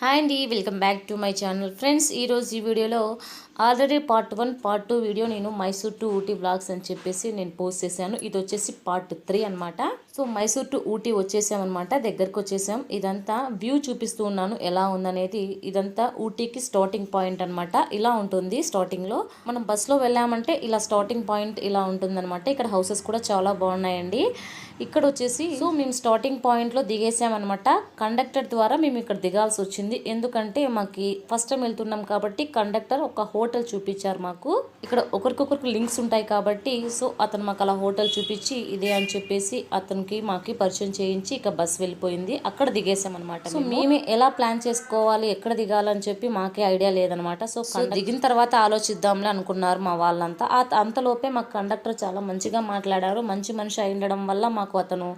Hi అండి welcome back to my channel. Friends ఈరోజు ఈ వీడియోలో already part one part two video నేను మైసూర్ టు ఊటీ బ్లాగ్స్ అని చెప్పేసి నేను పోస్ట్ చేశాను. ఇది వచ్చేసి పార్ట్ త్రీ అనమాట సో మైసూర్ టు ఊటీ వచ్చేసామన్నమాట. దగ్గరకు వచ్చేసాం. ఇదంతా వ్యూ చూపిస్తూ ఉన్నాను. ఎలా ఉందనేది ఇదంతా ఊటీకి స్టార్టింగ్ పాయింట్ అనమాట ఇలా ఉంటుంది స్టార్టింగ్లో మనం బస్సులో వెళ్ళామంటే ఇలా స్టార్టింగ్ పాయింట్ ఇలా ఉంటుందన్నమాట. ఇక్కడ హౌసెస్ కూడా చాలా బాగున్నాయండి. ఇక్కడ వచ్చేసి సో మేము స్టార్టింగ్ పాయింట్లో దిగేసామన్నమాట. కండక్టర్ ద్వారా మేము ఇక్కడ దిగాల్సి వచ్చింది. ఎందుకంటే మాకు ఫస్ట్ టైం వెళ్తున్నాం కాబట్టి కండక్టర్ ఒక హోటల్ చూపించారు మాకు. ఇక్కడ ఒకరికొకరికి లింక్స్ ఉంటాయి కాబట్టి సో అతను మాకు అలా హోటల్ చూపించి ఇదే అని చెప్పేసి అతనికి మాకి పరిచయం చేయించి ఇక బస్ వెళ్ళిపోయింది. అక్కడ దిగేసామన్నమాట సో మేమే. ఎలా ప్లాన్ చేసుకోవాలి ఎక్కడ దిగాలని చెప్పి మాకే ఐడియా లేదనమాట సో దిగిన తర్వాత ఆలోచిద్దాంలే అనుకున్నారు మా వాళ్ళంతా. అంతలోపే మాకు కండక్టర్ చాలా మంచిగా మాట్లాడారు. మంచి మనిషి అయి ఉండడం వల్ల మాకు అతను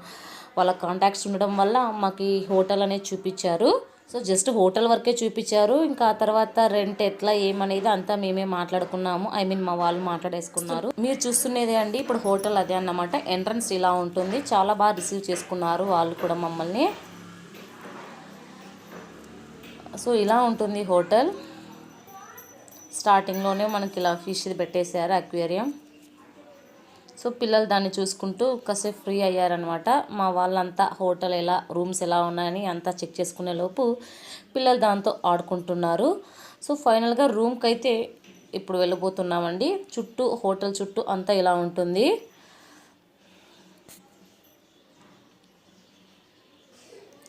వాళ్ళ కాంటాక్ట్స్ ఉండడం వల్ల మాకు ఈ హోటల్ అనేది చూపించారు. సో జస్ట్ హోటల్ వరకే చూపించారు. ఇంకా ఆ తర్వాత రెంట్ ఎట్లా ఏమనేది అంతా మేమే మాట్లాడుకున్నాము. ఐ మీన్ మా వాళ్ళు మాట్లాడేసుకున్నారు. మీరు చూస్తున్నదే అండి ఇప్పుడు హోటల్ అదే అన్నమాట. ఎంట్రన్స్ ఇలా ఉంటుంది. చాలా బాగా రిసీవ్ చేసుకున్నారు వాళ్ళు కూడా మమ్మల్ని. సో ఇలా ఉంటుంది హోటల్ స్టార్టింగ్లోనే మనకి ఇలా ఫిష్ పెట్టేశారు అక్వేరియం సో పిల్లలు దాన్ని చూసుకుంటూ కాసేపు ఫ్రీ అయ్యారనమాట మా వాళ్ళంతా హోటల్ ఎలా రూమ్స్ ఎలా ఉన్నాయని అంతా చెక్ చేసుకునే లోపు పిల్లలు దాంతో ఆడుకుంటున్నారు. సో ఫైనల్గా రూమ్కి అయితే ఇప్పుడు వెళ్ళబోతున్నామండి. చుట్టూ హోటల్ చుట్టూ అంతా ఇలా ఉంటుంది.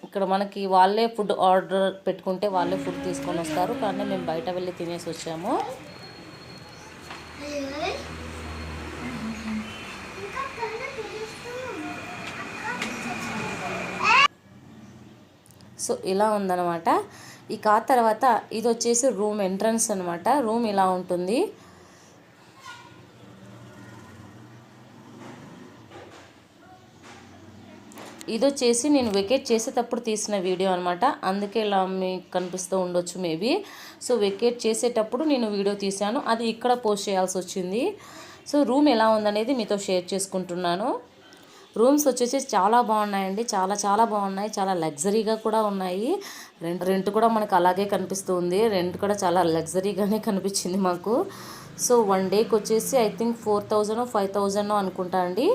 ఇక్కడ మనకి వాళ్ళే ఫుడ్ ఆర్డర్ పెట్టుకుంటే వాళ్ళే ఫుడ్ తీసుకొని వస్తారు. కానీ మేము బయట వెళ్ళి తినేసి వచ్చాము. సో ఇలా ఉందనమాట ఇక ఆ తర్వాత ఇది వచ్చేసి రూమ్ ఎంట్రన్స్ అనమాట రూమ్ ఇలా ఉంటుంది. ఇది వచ్చేసి నేను వెకేట్ చేసేటప్పుడు తీసిన వీడియో అనమాట అందుకే ఇలా మీకు కనిపిస్తూ ఉండొచ్చు మేబీ. సో వెకేట్ చేసేటప్పుడు నేను వీడియో తీశాను. అది ఇక్కడ పోస్ట్ చేయాల్సి వచ్చింది. సో రూమ్ ఎలా ఉందనేది మీతో షేర్ చేసుకుంటున్నాను. రూమ్స్ వచ్చేసి చాలా బాగున్నాయండి. చాలా చాలా బాగున్నాయి. చాలా లగ్జరీగా కూడా ఉన్నాయి. రెంట్ రెంట్ కూడా మనకు అలాగే కనిపిస్తుంది. రెంట్ కూడా చాలా లగ్జరీగానే కనిపించింది మాకు. సో వన్ డేకి వచ్చేసి I think four thousand five thousand అనుకుంటా అండి.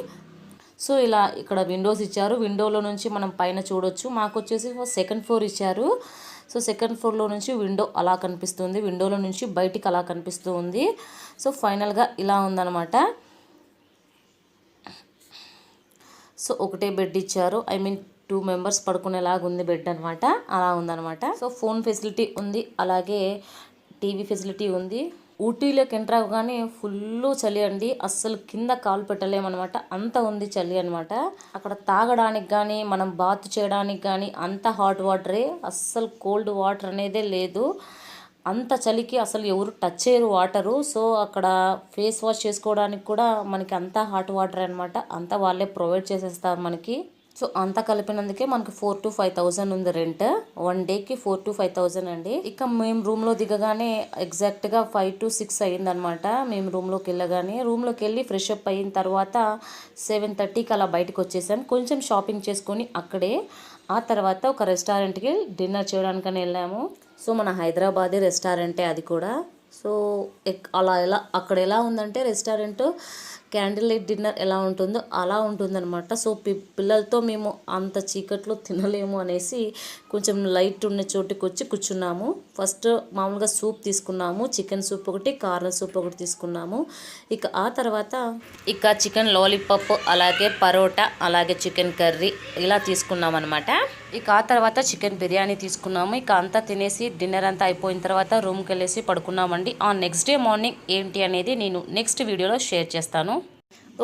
సో ఇలా ఇక్కడ విండోస్ ఇచ్చారు. విండోలో నుంచి మనం పైన చూడొచ్చు. మాకు వచ్చేసి సెకండ్ ఫ్లోర్ ఇచ్చారు. సో సెకండ్ ఫ్లోర్లో నుంచి విండో అలా కనిపిస్తుంది. విండోలో నుంచి బయటికి అలా కనిపిస్తూ ఉంది సో ఫైనల్గా ఇలా ఉందన్నమాట. సో ఒకటే బెడ్ ఇచ్చారు. ఐ మీన్ టూ మెంబర్స్ పడుకునేలాగా ఉంది బెడ్ అనమాట అలా ఉందనమాట సో ఫోన్ ఫెసిలిటీ ఉంది. అలాగే టీవీ ఫెసిలిటీ ఉంది. ఊటీలోకి ఎంటర్ అవ్వగానే ఫుల్ చలి అండి. అస్సలు కింద కాలు పెట్టలేమన్నమాట. అంత ఉంది చలి అనమాట అక్కడ తాగడానికి కానీ మనం బాత్ చేయడానికి కానీ అంత హాట్ వాటరే అస్సలు కోల్డ్ వాటర్ అనేదే లేదు. అంత చలికి అసలు ఎవరు టచ్ చేయరు వాటరు సో అక్కడ ఫేస్ వాష్ చేసుకోవడానికి కూడా మనకి అంతా హాట్ వాటర్ అనమాట అంతా వాళ్ళే ప్రొవైడ్ చేసేస్తారు మనకి. సో అంతా కలిపినందుకే మనకి ఫోర్ టు ఫైవ్ థౌజండ్ ఉంది రెంట్ వన్ డేకి ఫోర్ టు ఫైవ్ థౌజండ్ అండి. ఇక మేము రూమ్లో దిగగానే ఎగ్జాక్ట్గా ఫైవ్ టు సిక్స్ అయ్యిందనమాట మేము రూమ్లోకి వెళ్ళగానే రూమ్లోకి వెళ్ళి ఫ్రెష్ అప్ అయిన తర్వాత సెవెన్ థర్టీకి అలా బయటకు వచ్చేసాం. కొంచెం షాపింగ్ చేసుకొని అక్కడే ఆ తర్వాత ఒక రెస్టారెంట్కి డిన్నర్ చేయడానికని వెళ్ళాము. సో మన హైదరాబాదీ రెస్టారెంటే అది కూడా. సో అలా ఎలా అక్కడ ఎలా ఉందంటే రెస్టారెంట్ క్యాండిల్ లైట్ డిన్నర్ ఎలా ఉంటుందో అలా ఉంటుందన్నమాట. సో పి పిల్లలతో మేము అంత చీకట్లో తినలేము అనేసి కొంచెం లైట్ ఉన్న చోటుకి వచ్చి కూర్చున్నాము. ఫస్ట్ మామూలుగా సూప్ తీసుకున్నాము. చికెన్ సూప్ ఒకటి కారం సూప్ ఒకటి తీసుకున్నాము. ఇక ఆ తర్వాత ఇక చికెన్ లాలీపాప్ అలాగే పరోటా అలాగే చికెన్ కర్రీ ఇలా తీసుకున్నాం అనమాట ఇక ఆ తర్వాత చికెన్ బిర్యానీ తీసుకున్నాము. ఇక అంతా తినేసి డిన్నర్ అంతా అయిపోయిన తర్వాత రూమ్కి వెళ్ళేసి పడుకున్నామండి. ఆ నెక్స్ట్ డే మార్నింగ్ ఏంటి అనేది నేను నెక్స్ట్ వీడియోలో షేర్ చేస్తాను.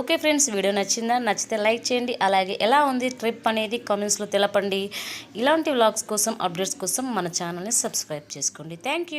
ఓకే ఫ్రెండ్స్ వీడియో నచ్చిందా? నచ్చితే లైక్ చేయండి. అలాగే ఎలా ఉంది ట్రిప్ అనేది కామెంట్స్లో తెలపండి. ఇలాంటి వ్లాగ్స్ కోసం అప్డేట్స్ కోసం మన ఛానల్ని సబ్స్క్రైబ్ చేసుకోండి. థ్యాంక్